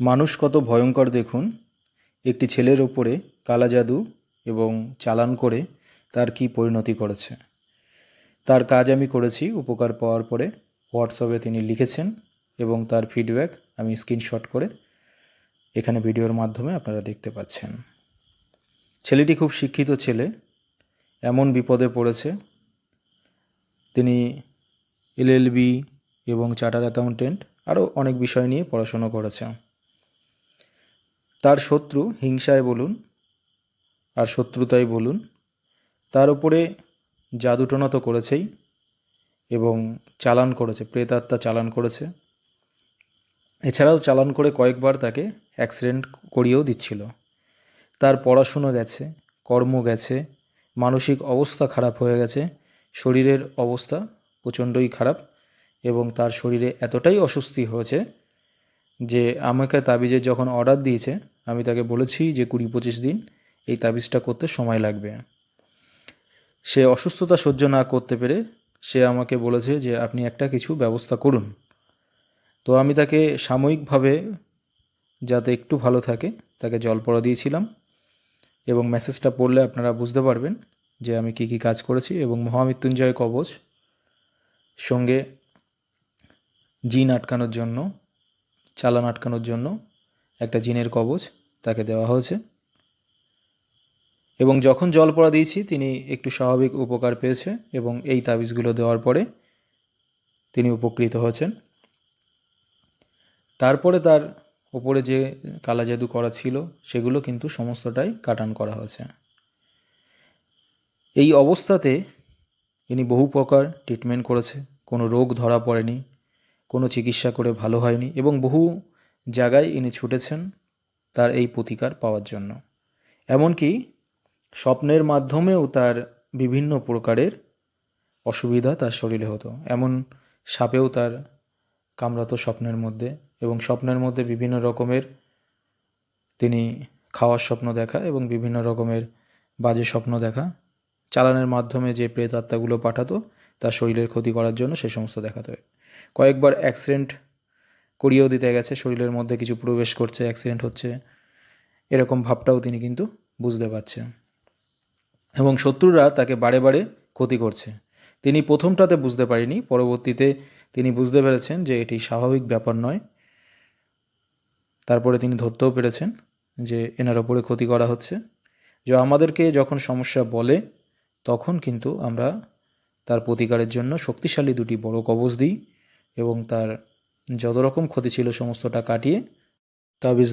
মানুষ কত ভয়ঙ্কর দেখুন। একটি ছেলের ওপরে কালা জাদু এবং চালান করে তার কী পরিণতি করেছে। তার কাজ আমি করেছি, উপকার পাওয়ার পরে হোয়াটসঅ্যাপে তিনি লিখেছেন এবং তার ফিডব্যাক আমি স্ক্রিনশট করে এখানে ভিডিওর মাধ্যমে আপনারা দেখতে পাচ্ছেন। ছেলেটি খুব শিক্ষিত ছেলে, এমন বিপদে পড়েছে। তিনি এলএলবি এবং চার্টার অ্যাকাউন্টেন্ট, আরও অনেক বিষয় নিয়ে পড়াশুনো করেছে তার শত্রু হিংসায় বলুন আর শত্রুতাই বলুন, তার উপরে জাদুটনা তো করেছেই এবং চালান করেছে, প্রেতাত্মা চালান করেছে। এছাড়াও চালান করে কয়েকবার তাকে অ্যাক্সিডেন্ট করিয়েও দিচ্ছিল। তার পড়াশুনো গেছে, কর্ম গেছে, মানসিক অবস্থা খারাপ হয়ে গেছে, শরীরের অবস্থা প্রচণ্ডই খারাপ এবং তার শরীরে এতটাই অস্বস্তি হয়েছে যে আমাকে তাবিজের যখন অর্ডার দিয়েছে আমি তাকে বলেছি যে কুড়ি পঁচিশ দিন এই তাবিজটা করতে সময় লাগবে। সে অসুস্থতা সহ্য না করতে পেরে সে আমাকে বলেছে যে আপনি একটা কিছু ব্যবস্থা করুন। তো আমি তাকে সাময়িকভাবে যাতে একটু ভালো থাকে, তাকে জল পড়া দিয়েছিলাম এবং মেসেজটা পড়লে আপনারা বুঝতে পারবেন যে আমি কী কী কাজ করেছি এবং মহামৃত্যুঞ্জয় কবচ সঙ্গে জিন আটকানোর জন্য, চালান আটকানোর জন্য একটা জিনের কবচ তাকে দেওয়া হয়েছে। এবং যখন জল পড়া দিয়েছি, তিনি একটু স্বাভাবিক উপকার পেয়েছে এবং এই তাবিজগুলো দেওয়ার পরে তিনি উপকৃত হয়েছেন। তারপরে তার ওপরে যে কালা জাদু করা ছিল, সেগুলো কিন্তু সমস্তটাই কাটান করা হয়েছে। এই অবস্থাতে ইনি বহু প্রকার ট্রিটমেন্ট করেছে। কোনো রোগ ধরা পড়েনি, কোনো চিকিৎসা করে ভালো হয়নি এবং বহু জায়গায় ইনি ছুটেছেন তার এই প্রতিকার পাওয়ার জন্য। এমনকি স্বপ্নের মাধ্যমেও তার বিভিন্ন প্রকারের অসুবিধা তার শরীরে হতো। এমন সাপেও তার কামড়াতো স্বপ্নের মধ্যে এবং স্বপ্নের মধ্যে বিভিন্ন রকমের তিনি খাওয়ার স্বপ্ন দেখা এবং বিভিন্ন রকমের বাজে স্বপ্ন দেখা, চালানের মাধ্যমে যে প্রেত আত্মাগুলো পাঠাতো তার শরীরের ক্ষতি করার জন্য সে সমস্ত দেখাতে। হয় কয়েকবার অ্যাক্সিডেন্ট করিয়েও দিতে গেছে, শরীরের মধ্যে কিছু প্রবেশ করছে অ্যাক্সিডেন্ট হচ্ছে, এরকম ভাবটাও তিনি কিন্তু বুঝতে পারছে। এবং শত্রুরা তাকে বারে বারে ক্ষতি করছে। তিনি প্রথমটাতে বুঝতে পারেনি, পরবর্তীতে তিনি বুঝতে পেরেছেন যে এটি স্বাভাবিক ব্যাপার নয়। তারপরে তিনি ধরতেও পেরেছেন যে এনার ওপরে ক্ষতি করা হচ্ছে। যে আমাদেরকে যখন সমস্যা বলে, তখন কিন্তু আমরা তার প্রতিকারের জন্য শক্তিশালী দুটি বড় কবচ দিই এবং তার যত রকম ক্ষতি ছিল সমস্তটা কাটিয়ে তাবিজ